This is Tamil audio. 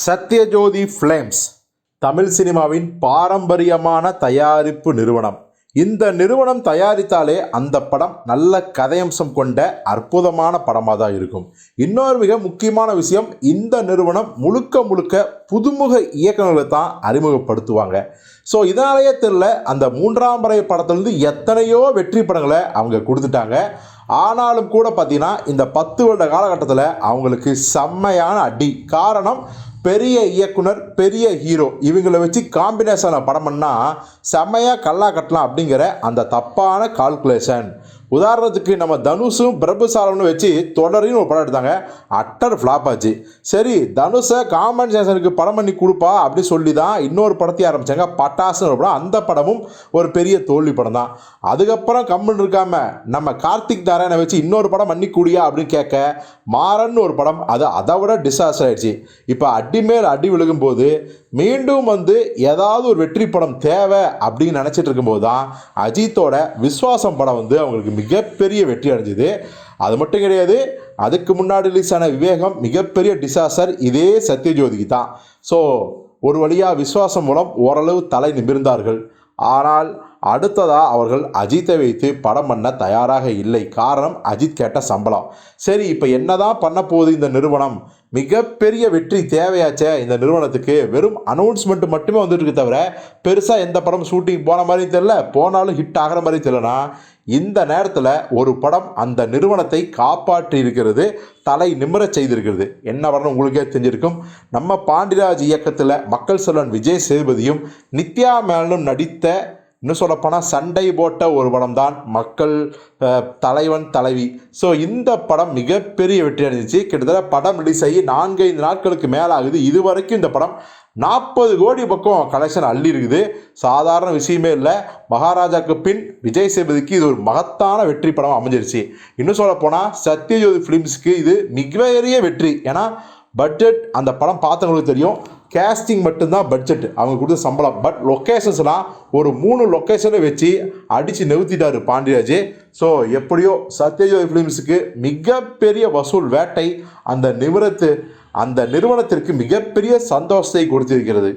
சத்யஜோதி ஃப்ளேம்ஸ் தமிழ் சினிமாவின் பாரம்பரியமான தயாரிப்பு நிறுவனம். இந்த நிறுவனம் தயாரித்தாலே அந்த படம் நல்ல கதையம்சம் கொண்ட அற்புதமான படமாக தான் இருக்கும். இன்னொரு மிக முக்கியமான விஷயம் இந்த நிறுவனம் முழுக்க முழுக்க புதுமுக இயக்குநர்களை தான் அறிமுகப்படுத்துவாங்க. ஸோ இதனாலேயே தெரில அந்த மூன்றாம் பறை படத்துலேருந்து எத்தனையோ வெற்றி படங்களை அவங்க கொடுத்துட்டாங்க. ஆனாலும் கூட பார்த்தீங்கன்னா இந்த பத்து வருட காலகட்டத்தில் அவங்களுக்கு செம்மையான அடி. காரணம் பெரிய இயக்குனர் பெரிய ஹீரோ இவங்களை வச்சு காம்பினேஷனில் படம் பண்ணால் செம்மையாக கல்லா கட்டலாம் அப்படிங்கிற அந்த தப்பான கால்குலேஷன் உதாரணத்துக்கு நம்ம தனுஷும் பிரபுசாலம்னு வச்சு தொடரின்னு ஒரு படம் எடுத்தாங்க. அட்டர் ஃப்ளாப் ஆச்சு. சரி தனுஷை காம்பன்சேஷனுக்கு படம் பண்ணி கொடுப்பா அப்படின்னு சொல்லி தான் இன்னொரு படத்தையும் ஆரம்பித்தாங்க பட்டாசுன்னு ஒரு படம். அந்த படமும் ஒரு பெரிய தோல்வி படம் தான். அதுக்கப்புறம் கம்முன்னு இருக்காமல் நம்ம கார்த்திக் நாராயணை வச்சு இன்னொரு படம் பண்ணி கூடியா அப்படின்னு கேட்க மாறன்னு ஒரு படம். அது அதை விட டிசாஸ்டர் ஆயிடுச்சு. இப்போ அடி மேல் அடி விழுகும்போது மீண்டும் வந்து ஏதாவது ஒரு வெற்றி படம் தேவை அப்படின்னு நினச்சிட்டு இருக்கும்போது தான் அஜித்தோட விஸ்வாசம் படம் வந்து அவங்களுக்கு மிகப்பெரிய வெற்றி அடைஞ்சுது. அது மட்டும் கிடையாது அதுக்கு முன்னாடி ரிலீஸ் ஆன விவேகம் மிகப்பெரிய டிசாஸ்டர் இதே சத்யஜோதிக்கு தான். ஸோ ஒரு வழியாக விஸ்வாசம் மூலம் ஓரளவு தலை நிமிர்ந்தார்கள். ஆனால் அடுத்ததாக அவர்கள் அஜித்தை வைத்து படம் பண்ண தயாராக இல்லை. காரணம் அஜித் கேட்ட சம்பளம். சரி இப்போ என்னதான் பண்ண போகுது இந்த நிறுவனம்? மிகப்பெரிய வெற்றி தேவையாச்சே இந்த நிறுவனத்துக்கு. வெறும் அனௌன்ஸ்மெண்ட் மட்டுமே வந்துட்டு தவிர பெருசாக எந்த படம் ஷூட்டிங் போன மாதிரியும் தெரில போனாலும் ஹிட் ஆகிற மாதிரி தெரியலனா இந்த நேரத்தில் ஒரு படம் அந்த நிறுவனத்தை காப்பாற்றி இருக்கிறது தலை நிமிரச் செய்திருக்கிறது. என்ன வரணும் உங்களுக்கே தெரிஞ்சிருக்கும். நம்ம பாண்டிராஜ் இயக்கத்தில் மக்கள் செல்வன் விஜய் சேதுபதியும் நித்யா மேனனும் நடித்த இன்னும் சொல்லப்போனால் சண்டை போட்ட ஒரு படம் தான் மக்கள் தலைவன் தலைவி. ஸோ இந்த படம் மிகப்பெரிய வெற்றி அடைஞ்சிச்சு கிட்டத்தட்ட படம் ரிலீஸ் ஆகி நான்கைந்து நாட்களுக்கு மேலே ஆகுது இது வரைக்கும் இந்த படம் நாற்பது கோடி பக்கம் கலெக்ஷன் அள்ளி இருக்குது சாதாரண விஷயமே இல்லை. மகாராஜாக்கு பின் விஜய் சேபதிக்கு இது ஒரு மகத்தான வெற்றி படம் அமைஞ்சிருச்சு. இன்னும் சொல்லப்போனால் சத்யஜோதி ஃபிலிம்ஸ்க்கு இது மிகப்பெரிய வெற்றி. ஏன்னா பட்ஜெட் அந்த படம் பார்த்தவங்களுக்கு தெரியும். கேஸ்டிங் மட்டும்தான் பட்ஜெட் அவங்க கொடுத்த சம்பளம். பட் லொக்கேஷன்ஸ்லாம் ஒரு மூணு லொக்கேஷனை வச்சு அடித்து நிறுத்திட்டாரு பாண்டியராஜ். ஸோ எப்படியோ சத்யஜோதி ஃபிலிம்ஸுக்கு மிகப்பெரிய வசூல் வேட்டை அந்த நிறுவனத்து அந்த நிறுவனத்திற்கு மிகப்பெரிய சந்தோஷத்தை கொடுத்திருக்கிறது.